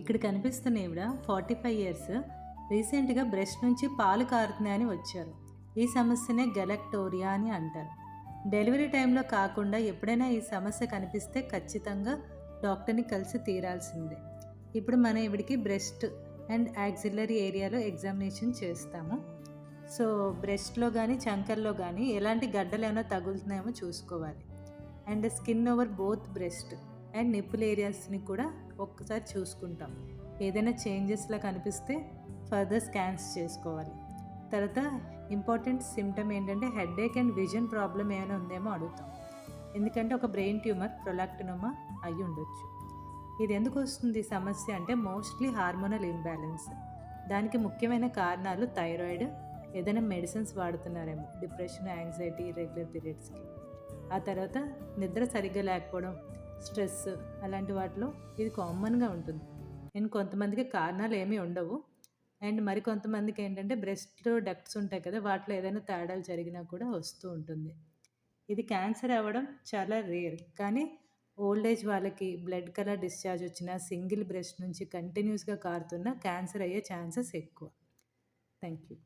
ఇక్కడ కనిపిస్తున్న ఈవిడ ఫార్టీ ఫైవ్ ఇయర్స్. రీసెంట్గా బ్రెస్ట్ నుంచి పాలు కారుతున్నాయని వచ్చారు. ఈ సమస్యనే గెలక్టోరియా అని అంటారు. డెలివరీ టైంలో కాకుండా ఎప్పుడైనా ఈ సమస్య కనిపిస్తే ఖచ్చితంగా డాక్టర్ని కలిసి తీరాల్సిందే. ఇప్పుడు మన ఈవిడికి బ్రెస్ట్ అండ్ యాక్సిలరీ ఏరియాలో ఎగ్జామినేషన్ చేస్తాము. సో బ్రెస్ట్లో కానీ చంకల్లో కానీ ఎలాంటి గడ్డలు ఏమైనా తగులుతున్నాయేమో చూసుకోవాలి. And skin over both breast. And nipple ఏరియాస్ని కూడా ఒక్కసారి చూసుకుంటాం. ఏదైనా చేంజెస్లా కనిపిస్తే ఫర్దర్ స్కాన్స్ చేసుకోవాలి. తర్వాత ఇంపార్టెంట్ సిమ్టమ్ ఏంటంటే హెడేక్ అండ్ విజన్ ప్రాబ్లం ఏమైనా ఉందేమో అడుగుతాం. ఎందుకంటే ఒక బ్రెయిన్ ట్యూమర్ ప్రొలాక్టినోమా అయి ఉండొచ్చు. ఇది ఎందుకు వస్తుంది సమస్య అంటే మోస్ట్లీ హార్మోనల్ ఇంబ్యాలెన్స్. దానికి ముఖ్యమైన కారణాలు థైరాయిడ్ ఏదైనా మెడిసిన్స్ వాడుతున్నారేమో డిప్రెషన్ యాంగ్జైటీ రెగ్యులర్ పీరియడ్స్కి. ఆ తర్వాత నిద్ర సరిగ్గా లేకపోవడం స్ట్రెస్ అలాంటి వాటిలో ఇది కామన్గా ఉంటుంది. అండ్ కొంతమందికి కారణాలు ఏమీ ఉండవు. అండ్ మరి కొంతమందికి ఏంటంటే బ్రెస్ట్ డక్ట్స్ ఉంటాయి కదా వాటిలో ఏదైనా తేడాలు జరిగినా కూడా వస్తూ ఉంటుంది. ఇది క్యాన్సర్ అవ్వడం చాలా రేర్. కానీ ఓల్డ్ ఏజ్ వాళ్ళకి బ్లడ్ కలర్ డిశ్చార్జ్ వచ్చిన సింగిల్ బ్రెస్ట్ నుంచి కంటిన్యూస్గా కారుతున్న క్యాన్సర్ అయ్యే ఛాన్సెస్ ఎక్కువ. Thank you.